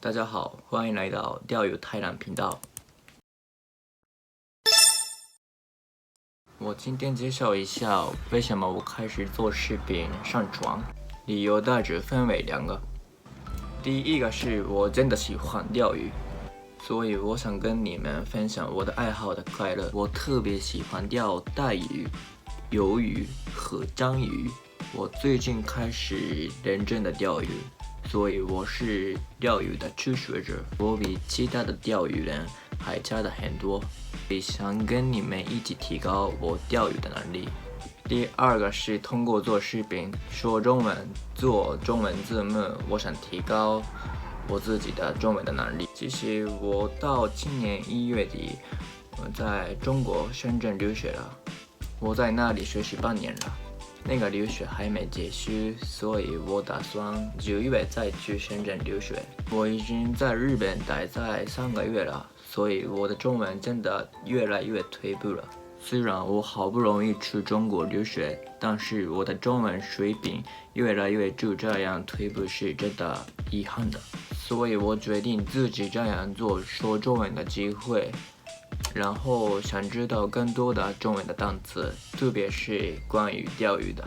大家好，欢迎来到钓鱼泰兰频道。我今天介绍一下为什么我开始做视频上传，理由大致分为两个。第一个是我真的喜欢钓鱼，所以我想跟你们分享我的爱好的快乐。我特别喜欢钓带鱼、鱿鱼和章鱼。我最近开始认真的钓鱼，所以我是钓鱼的初学者。我比其他的钓鱼人还差的很多，也想跟你们一起提高我钓鱼的能力。第二个是通过做视频说中文、做中文字幕，我想提高我自己的中文的能力。其实我到今年一月底，我在中国深圳留学了，我在那里学习半年了。那个留学还没结束，所以我打算九月再去深圳留学。我已经在日本待在三个月了，所以我的中文真的越来越退步了。虽然我好不容易去中国留学，但是我的中文水平越来越就这样退步是真的遗憾的。所以我决定自己这样做，说中文的机会。然后想知道更多的中文的单词，特别是关于钓鱼的。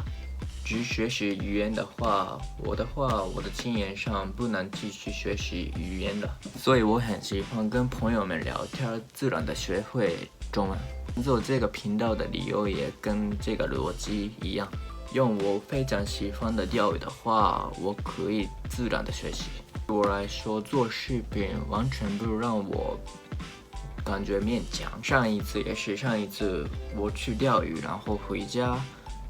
只学习语言的话，我的话，我的经验上不能继续学习语言的。所以我很喜欢跟朋友们聊天，自然的学会中文。做这个频道的理由也跟这个逻辑一样。用我非常喜欢的钓鱼的话，我可以自然的学习。对我来说，做视频完全不让我。感觉勉强。上一次也是上一次，我去钓鱼，然后回家，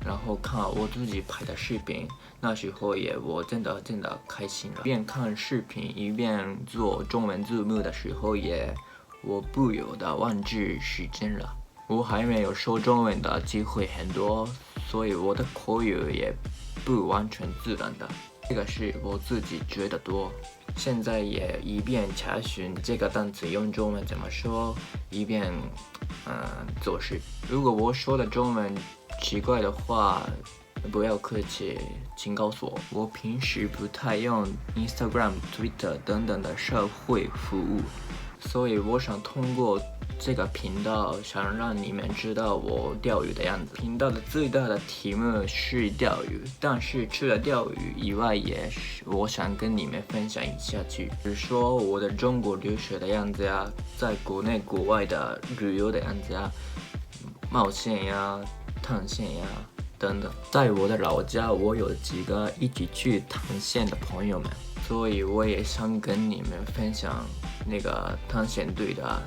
然后看我自己拍的视频，那时候也我真的真的开心了。一边看视频一边做中文字幕的时候，也我不由得忘记时间了。我还没有说中文的机会很多，所以我的口语也不完全自然的。这个是我自己觉得多，现在也一边查询这个单词用中文怎么说，一边嗯做事。如果我说的中文奇怪的话，不要客气，请告诉我。我平时不太用 Instagram、Twitter 等等的社会服务，所以我想通过。这个频道想让你们知道我钓鱼的样子。频道的最大的题目是钓鱼，但是除了钓鱼以外，也是我想跟你们分享一下去，比如说我的中国留学的样子呀，在国内国外的旅游的样子呀，冒险呀、探险呀等等。在我的老家，我有几个一起去探险的朋友们，所以我也想跟你们分享那个探险队的。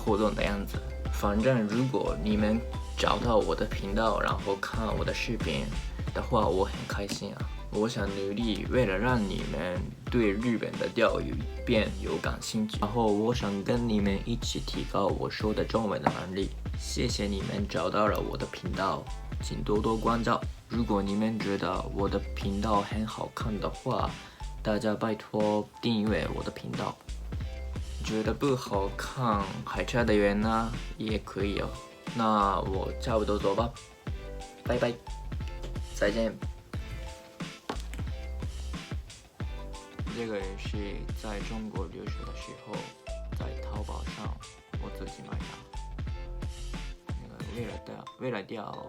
互动的样子，反正如果你们找到我的频道，然后看我的视频的话，我很开心啊！我想努力，为了让你们对日本的钓鱼变有感兴趣，然后我想跟你们一起提高我说的中文的能力。谢谢你们找到了我的频道，请多多关照。如果你们觉得我的频道很好看的话，大家拜托订阅我的频道。觉得不好看还差得远呢，也可以哦。那我差不多走吧，拜拜，再见。这个也是在中国留学的时候，在淘宝上我自己买的。那个为了钓，为了钓，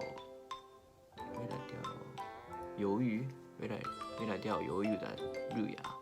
为了钓鱿鱼，为了为了钓鱿鱼的路亚。